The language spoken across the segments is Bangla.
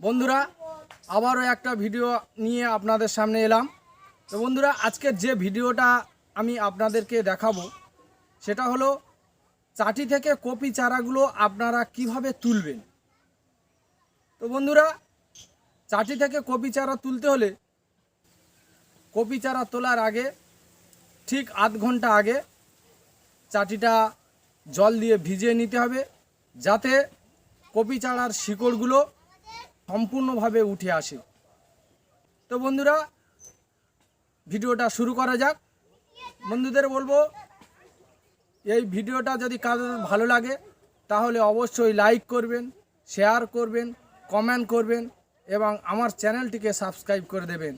বন্ধুরা, আবারও একটা ভিডিও নিয়ে আপনাদের সামনে এলাম। তো বন্ধুরা, আজকের যে ভিডিওটা আমি আপনাদেরকে দেখাবো, সেটা হলো চাটি থেকে কপি চারাগুলো আপনারা কীভাবে তুলবেন। তো বন্ধুরা, চাটি থেকে কপি চারা তুলতে হলে কপি চারা তোলার আগে, ঠিক আধ ঘণ্টা আগে চাটিটা জল দিয়ে ভিজিয়ে নিতে হবে, যাতে কপি চারার শিকড়গুলো সম্পূর্ণভাবে উঠে আসে। তো বন্ধুরা, ভিডিওটা শুরু করা যাক। বন্ধুদের বলব, এই ভিডিওটা যদি কারোর ভালো লাগে, তাহলে অবশ্যই লাইক করবেন, শেয়ার করবেন, কমেন্ট করবেন, এবং আমার চ্যানেলটিকে সাবস্ক্রাইব করে দেবেন।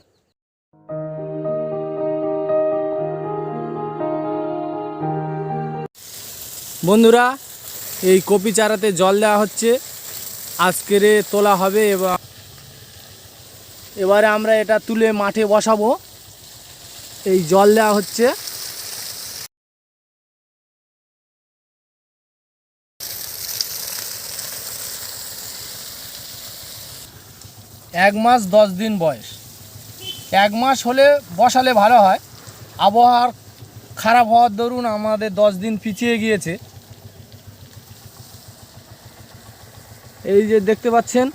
বন্ধুরা, এই কপি চারাতে জল দেওয়া হচ্ছে। আজকেরে তোলা হবে এবং এবারে আমরা এটা তুলে মাঠে বসাবো। এই জল দেওয়া হচ্ছে। এক মাস দশ দিন বয়স। এক মাস হলে বসালে ভালো হয়। আবহাওয়ার খারাপ হওয়ার দরুন আমাদের দশ দিন পিছিয়ে গিয়েছে। এই যে দেখতে পাচ্ছেন?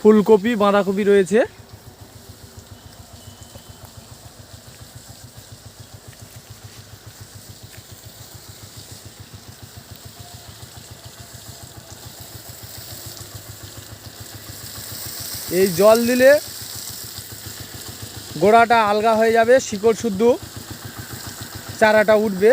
ফুলকপি, বাঁধাকপি রয়েছে। এই জল দিলে গোড়াটা আলগা হয়ে যাবে, শিকড় শুদ্ধ, চারাটা উঠবে।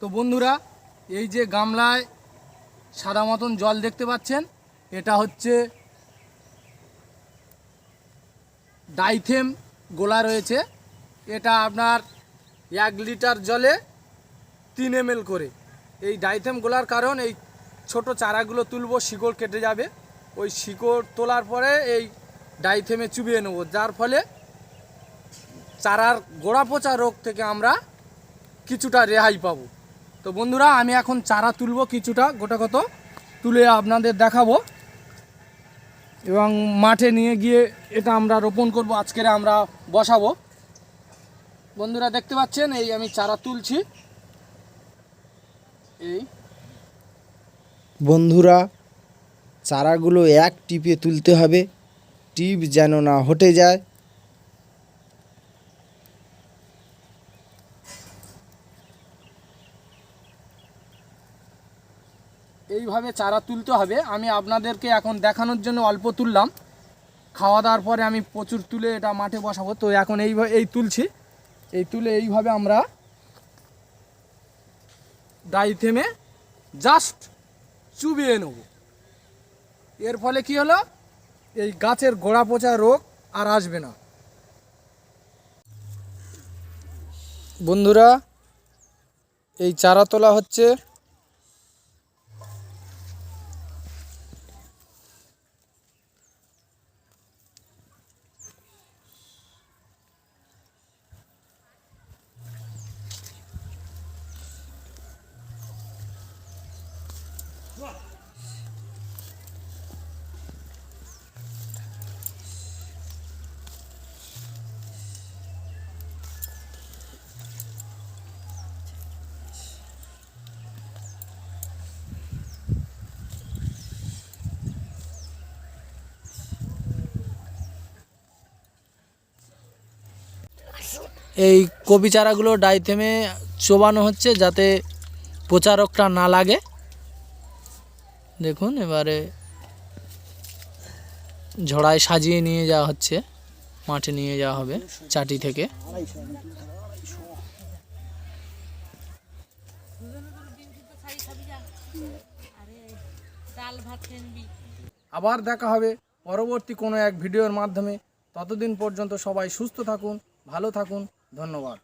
তো বন্ধুরা, এই যে গামলায় সাদা মতন জল দেখতে পাচ্ছেন, এটা হচ্ছে ডাইথেম গোলা রয়েছে। এটা আপনার এক লিটার জলে তিন এম করে। এই ডাইথেম গোলার কারণ, এই ছোট চারাগুলো তুলব, শিকড় কেটে যাবে। ওই শিকড় তোলার পরে এই ডাইথেমে চুবিয়ে নেব। যার ফলে চারার গোড়া পচা রোগ থেকে আমরা কিছুটা রেহাই পাবো। তো বন্ধুরা, আমি এখন চারা তুলবো কিছুটা, গোটা কত, তুলে আপনাদের দেখাবো। এবং মাঠে নিয়ে গিয়ে এটা আমরা রোপণ করব, আজকের আমরা বসাবো। বন্ধুরা, দেখতে পাচ্ছেন, এই আমি চারা তুলছি। এই। বন্ধুরা, চারাগুলো এক টিপে তুলতে হবে, টিপ যেন না হটে যায়। এইভাবে চারা তুলতে হবে। আমি আপনাদেরকে এখন দেখানোর জন্য অল্প তুললাম। খাওয়া দাওয়ার পরে আমি প্রচুর তুলে এটা মাঠে বসাবো। তো এখন এইভাবে এই তুলছি। এই তুলে এইভাবে আমরা ডাই থেমে জাস্ট চুবিয়ে নেব। এর ফলে কি হলো? এই গাছের গোড়া পচা রোগ আর আসবে না। বন্ধুরা, এই চারা তোলা হচ্ছে এই কপি চারাগুলো ডাইথেমে চোবানো হচ্ছে যাতে প্রচারকটা না লাগে। দেখুন, এবারে ঝড়ায় সাজিয়ে নিয়ে যাওয়া হচ্ছে। মাঠে নিয়ে যাওয়া হবে চাটি থেকে। আবার দেখা হবে পরবর্তী কোনো এক ভিডিওর মাধ্যমে। ততদিন পর্যন্ত সবাই সুস্থ থাকুন, ভালো থাকুন, ধন্যবাদ।